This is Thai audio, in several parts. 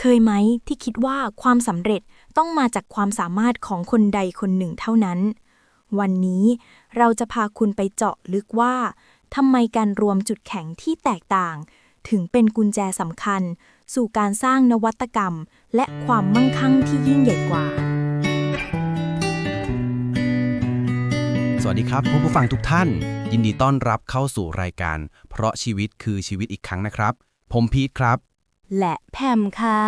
เคยไหมที่คิดว่าความสำเร็จต้องมาจากความสามารถของคนใดคนหนึ่งเท่านั้น วันนี้เราจะพาคุณไปเจาะลึกว่าทำไมการรวมจุดแข็งที่แตกต่าง ถึงเป็นกุญแจสำคัญ สู่การสร้างนวัตกรรม และความมั่งคั่งที่ยิ่งใหญ่กว่า สวัสดีครับผู้ฟังทุกท่าน ยินดีต้อนรับเข้าสู่รายการ เพราะชีวิตคือชีวิตอีกครั้งนะครับ ผมพีทครับ และแพมค่ะ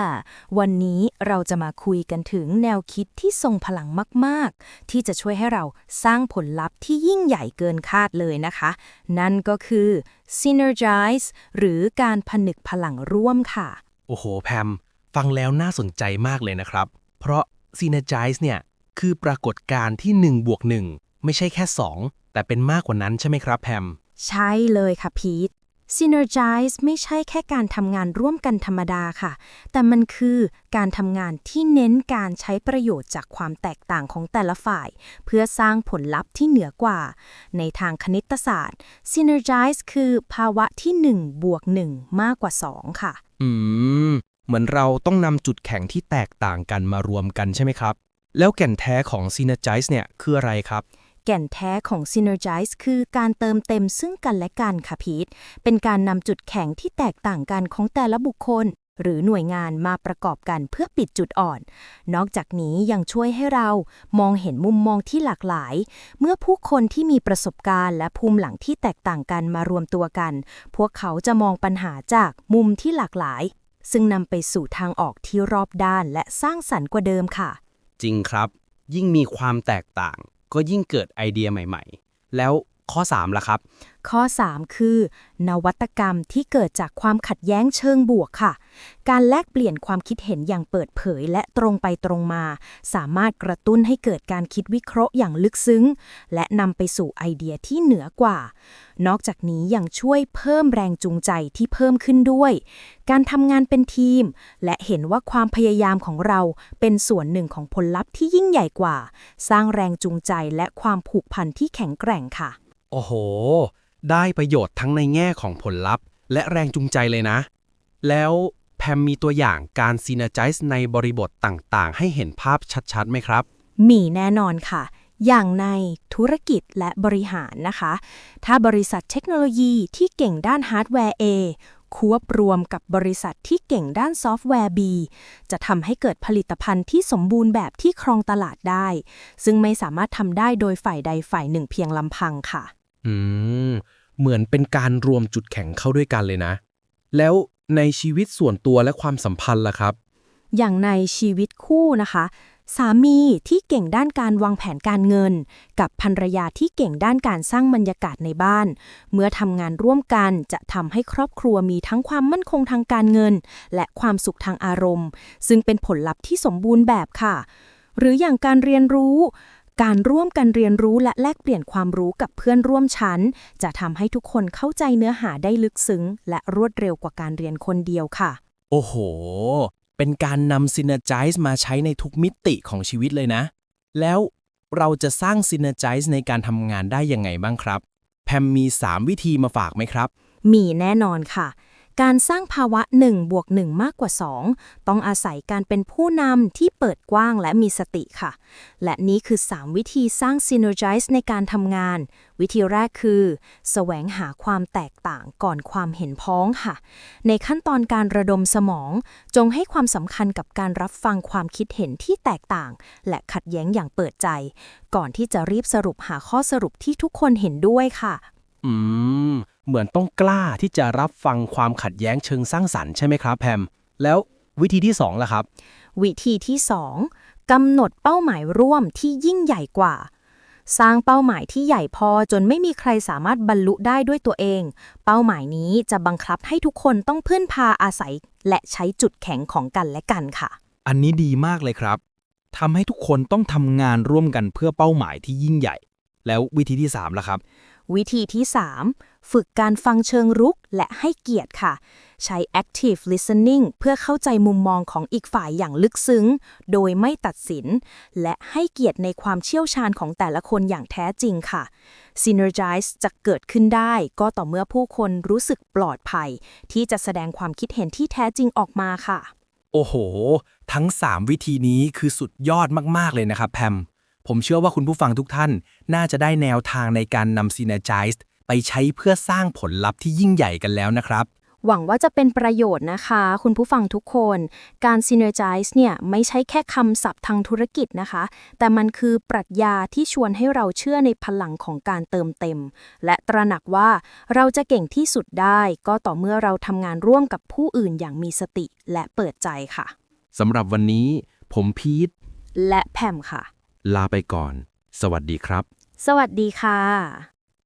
วันนี้เราจะมาคุยกันถึงแนวคิดที่ทรงพลังมาก ๆ ที่จะช่วยให้เราสร้างผลลัพธ์ที่ยิ่งใหญ่เกินคาดเลยนะคะ นั่นก็คือ synergize หรือการผนึกพลังร่วมค่ะ โอ้โห แพม ฟังแล้วน่าสนใจมากเลยนะครับ เพราะ Synergize เนี่ย คือปรากฏการณ์ที่1บวก1ไม่ใช่แค่ 2 แต่เป็นมากกว่านั้นใช่ไหมครับแพม ใช่เลยค่ะพีท Synergize ไม่ใช่แค่การทำงานร่วมกันธรรมดาค่ะ แต่มันคือการทำงานที่เน้นการใช้ประโยชน์จากความแตกต่างของแต่ละฝ่าย เพื่อสร้างผลลัพธ์ที่เหนือกว่า ในทางคณิตศาสตร์ Synergize คือภาวะที่1บวก1มากกว่า 2 ค่ะ อืม เหมือนเราต้องนำจุดแข็งที่แตกต่างกันมารวมกันใช่ไหมครับ แล้วแก่นแท้ของ Synergize เนี่ยคืออะไรครับ แก่นแท้ของ Synergize คือการเติมเต็มซึ่งกันและกันค่ะพีทเป็นการนำจุดแข็งที่แตกต่างกันของแต่ละบุคคล หรือหน่วยงานมาประกอบกันเพื่อปิดจุดอ่อน นอกจากนี้ยังช่วยให้เรามองเห็นมุมมองที่หลากหลาย เมื่อผู้คนที่มีประสบการณ์และภูมิหลังที่แตกต่างกันมารวมตัวกัน พวกเขาจะมองปัญหาจากมุมที่หลากหลาย ซึ่งนำไปสู่ทางออกที่รอบด้านและสร้างสรรค์กว่าเดิมค่ะ จริงครับ ยิ่งมีความแตกต่าง ก็ยิ่งเกิดไอเดียใหม่ ๆ แล้วข้อ3ล่ะครับ ข้อ 3 คือ นวัตกรรมที่เกิดจากความขัดแย้งเชิงบวกค่ะ การแลกเปลี่ยนความคิดเห็นอย่างเปิดเผยและตรงไปตรงมา สามารถกระตุ้นให้เกิดการคิดวิเคราะห์อย่างลึกซึ้ง และนำไปสู่ไอเดียที่เหนือกว่า นอกจากนี้ยังช่วยเพิ่มแรงจูงใจที่เพิ่มขึ้นด้วย การทำงานเป็นทีม และเห็นว่าความพยายามของเราเป็นส่วนหนึ่งของผลลัพธ์ที่ยิ่งใหญ่กว่า สร้างแรงจูงใจและความผูกพันที่แข็งแกร่งค่ะ โอ้โห ได้ประโยชน์ทั้งในแง่ของผลลัพธ์ และแรงจูงใจเลยนะ แล้วแพมมีตัวอย่างการ Synergize ในบริบทต่างๆ ให้เห็นภาพชัดๆไหมครับ มีแน่นอนค่ะ อย่างในธุรกิจและบริหารนะคะ ถ้าบริษัทเทคโนโลยีที่เก่งด้านฮาร์ดแวร์ A ควบรวมกับบริษัทที่เก่งด้านซอฟต์แวร์ B จะทำให้เกิดผลิตภัณฑ์ที่สมบูรณ์แบบที่ครองตลาดได้ ซึ่งไม่สามารถทำได้โดยฝ่ายใดฝ่ายหนึ่งเพียงลำพังค่ะ อืม เหมือนเป็นการรวมจุดแข็งเข้าด้วยกันเลยนะ แล้วในชีวิตส่วนตัวและความสัมพันธ์ล่ะครับ อย่างในชีวิตคู่นะคะ สามีที่เก่งด้านการวางแผนการเงิน กับภรรยาที่เก่งด้านการสร้างบรรยากาศในบ้าน เมื่อทำงานร่วมกันจะทำให้ครอบครัวมีทั้งความมั่นคงทางการเงิน และความสุขทางอารมณ์ ซึ่งเป็นผลลัพธ์ที่สมบูรณ์แบบค่ะ หรืออย่างการเรียนรู้ การร่วมกันเรียนรู้และแลกเปลี่ยนความรู้กับเพื่อนร่วมชั้น จะทำให้ทุกคนเข้าใจเนื้อหาได้ลึกซึ้ง และรวดเร็วกว่าการเรียนคนเดียวค่ะ โอ้โห เป็นการนำ Synergize มาใช้ในทุกมิติของชีวิตเลยนะ แล้วเราจะสร้าง Synergize ในการทำงานได้ยังไงบ้างครับ แพมมี 3 วิธีมาฝากไหมครับ มีแน่นอนค่ะ การสร้างภาวะ1บวก1มากกว่า 2 ต้องอาศัยการเป็นผู้นำที่เปิดกว้างและมีสติค่ะ และนี้คือ 3 วิธีสร้าง synergize ในการทำงาน วิธีแรกคือแสวงหาความแตกต่างก่อนความเห็นพ้องค่ะ ในขั้นตอนการระดมสมอง จงให้ความสำคัญกับการรับฟังความคิดเห็นที่แตกต่าง และขัดแย้งอย่างเปิดใจ ก่อนที่จะรีบสรุปหาข้อสรุปที่ทุกคนเห็นด้วยค่ะ อืม เหมือนต้องกล้าที่จะรับฟังความขัดแย้งเชิงสร้างสรรค์ใช่ไหมครับแพม แล้ววิธีที่2ล่ะครับ วิธีที่ 2กำหนดเป้าหมายร่วมที่ยิ่งใหญ่กว่า สร้างเป้าหมายที่ใหญ่พอจนไม่มีใครสามารถบรรลุได้ด้วยตัวเอง เป้าหมายนี้จะบังคับให้ทุกคนต้องพึ่งพาอาศัย และใช้จุดแข็งของกันและกันค่ะ อันนี้ดีมากเลยครับทำให้ทุกคนต้องทำงานร่วมกันเพื่อเป้าหมายที่ยิ่งใหญ่ แล้ววิธีที่3ล่ะครับ วิธีที่ 3 ฝึกการฟังเชิงรุกและให้เกียรติค่ะ ใช้ active listening เพื่อเข้าใจมุมมองของอีกฝ่ายอย่างลึกซึ้ง โดยไม่ตัดสิน และให้เกียรติในความเชี่ยวชาญของแต่ละคนอย่างแท้จริงค่ะ synergize จะเกิดขึ้นได้ก็ต่อเมื่อผู้คนรู้สึกปลอดภัย ที่จะแสดงความคิดเห็นที่แท้จริงออกมาค่ะ โอ้โห ทั้ง 3 วิธีนี้คือสุดยอดมาก ๆ เลยนะครับแพม ผมเชื่อว่าคุณผู้ฟังทุกท่าน น่าจะได้แนวทางในการนำ Synergize ไปใช้เพื่อสร้างผลลัพธ์ที่ยิ่งใหญ่กันแล้วนะครับ หวังว่าจะเป็นประโยชน์นะคะ คุณผู้ฟังทุกคน การ synergize เนี่ยไม่ใช่แค่คำศัพท์ทางธุรกิจนะคะ แต่มันคือปรัชญาที่ชวนให้เราเชื่อในพลังของการเติมเต็ม และตระหนักว่าเราจะเก่งที่สุดได้ ก็ต่อเมื่อเราทำงานร่วมกับผู้อื่นอย่างมีสติและเปิดใจค่ะสำหรับวันนี้ ผมพีทและแพมค่ะ ลาไปก่อน สวัสดีครับ สวัสดีค่ะ